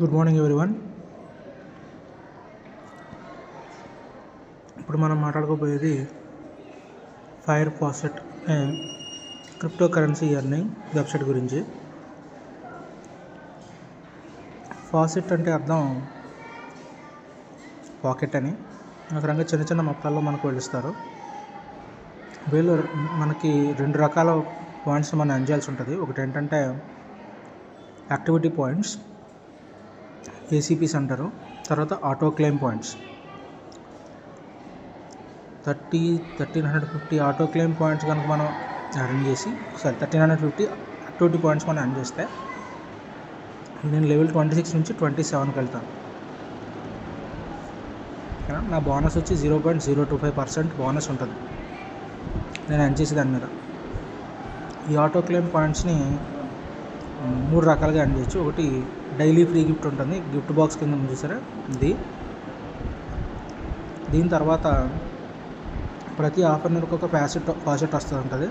Good morning everyone. ఇప్పుడు మనం మాట్లాడుకోబోయేది fire faucet crypto currency earning website గురించి. ఫాసెట్ అంటే అర్థం పాకెట్ అని. ఒక రంగా చిన్న చిన్న మొత్తాల్లో మనకు వెళ్ళిస్తారు. వీళ్ళు మనకి రెండు రకాల పాయింట్స్ మనం ఎర్న్ చేయాల్సి ఉంటుంది. ఒకటి ఏంటంటే యాక్టివిటీ పాయింట్స్ ఏసీపీస్ అంటారు తర్వాత auto claim points. Thirty thirteen hundred fifty auto claim points కనుక మనం అర్న్ చేసి sorry thirteen hundred fifty activity points మనం అర్న్ చేస్తే నేను లెవెల్ ట్వంటీ సిక్స్ నుంచి ట్వంటీ సెవెన్కి వెళ్తాను. నా బోనస్ వచ్చి zero point zero two five percent bonus ఉంటుంది. నేను అర్న్ చేసే దాని మీద. ఈ ఆటో క్లెయిమ్ పాయింట్స్ని మూడు రకాలుగా అర్న్ చేయొచ్చు. ఒకటి డైలీ ఫ్రీ గిఫ్ట్ ఉంటుంది. గిఫ్ట్ బాక్స్ కింద చూసారా? ఇది. దీని తర్వాత ప్రతి ఆఫర్ నెలకు ఒక ప్యాసెట్ పాసెట్ వస్తూ ఉంటుంది.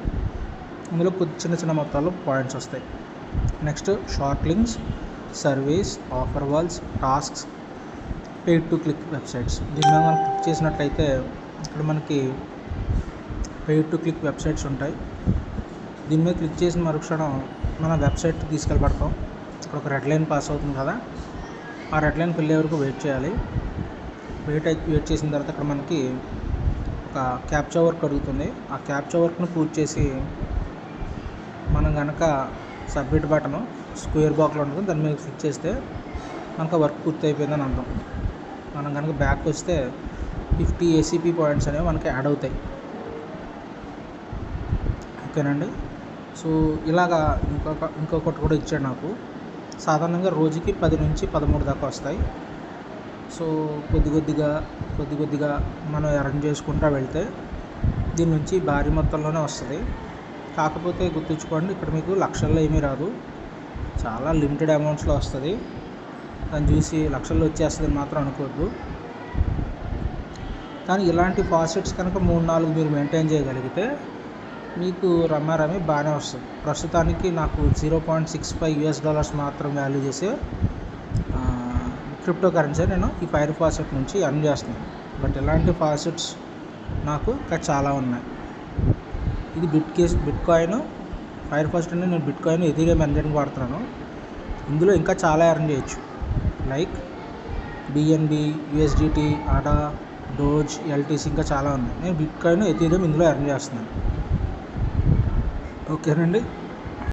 అందులో కొద్ది చిన్న చిన్న మొత్తాల్లో పాయింట్స్ వస్తాయి. Next short links service offer walls tasks paid to click websites. దీని మీద మనం క్లిక్ చేసినట్లయితే ఇక్కడ మనకి పెయిడ్ టు క్లిక్ వెబ్సైట్స్ ఉంటాయి. దీని మీద క్లిక్ చేసిన మరుక్షణం మన వెబ్సైట్ తీసుకెళ్ళబడతాం. ఇక్కడ ఒక రెడ్ లైన్ పాస్ అవుతుంది కదా. ఆ రెడ్ లైన్ వెళ్ళే వరకు వెయిట్ చేయాలి. వెయిట్ వెయిట్ చేసిన తర్వాత ఇక్కడ మనకి ఒక క్యాప్చా వర్క్ అడుగుతుంది. ఆ క్యాప్చా వర్క్ను పూర్తి చేసి మనం కనుక సబ్మిట్ బటను స్క్వేర్ బాక్లో ఉంటుంది. దాని మీద క్లిక్ చేస్తే మనకు ఆ వర్క్ పూర్తి అయిపోయిందని అర్థం. మనం కనుక బ్యాక్ వస్తే ఫిఫ్టీ ఏసీపీ పాయింట్స్ అనేవి మనకి యాడ్ అవుతాయి. ఓకేనండి? సో ఇలాగా ఇంకొక ఇంకొకటి కూడా ఇచ్చాడు నాకు. సాధారణంగా రోజుకి పది నుంచి పదమూడు దాకా వస్తాయి. సో కొద్ది కొద్దిగా కొద్ది కొద్దిగా మనం అరేంజ్ చేసుకుంటూ వెళ్తే దీని నుంచి భారీ మొత్తంలోనే వస్తుంది. కాకపోతే గుర్తుంచుకోండి ఇక్కడ మీకు లక్షల్లో ఏమీ రాదు. చాలా లిమిటెడ్ అమౌంట్స్లో వస్తుంది. దాన్ని చూసి లక్షల్లో వచ్చేస్తుందని మాత్రం అనుకోవద్దు. కానీ ఇలాంటి ఫాసెట్స్ కనుక మూడు నాలుగు మీరు మెయింటైన్ చేయగలిగితే మీకు రమారమే బాగానే వస్తుంది. ప్రస్తుతానికి నాకు zero point six five US dollars మాత్రం వాల్యూ చేసే క్రిప్టో కరెన్సీ నేను ఈ ఫైర్ ఫాసెట్ నుంచి అర్న్ చేస్తున్నాను. బట్ ఇలాంటి ఫాసెట్స్ నాకు ఇంకా చాలా ఉన్నాయి. ఇది bit case bitcoin. Fire faucet అంటే నేను బిట్ కాయిన్ ఎదిగే ఎర్న్ వాడుతున్నాను. ఇందులో ఇంకా చాలా ఎర్న్ చేయొచ్చు. Like BNB USDT Ada Doge LTC ఇంకా చాలా ఉన్నాయి. నేను బిట్ కాయిన్ ఎథీరియం ఇందులో ఎర్న్ చేస్తున్నాను. ఓకేనండి.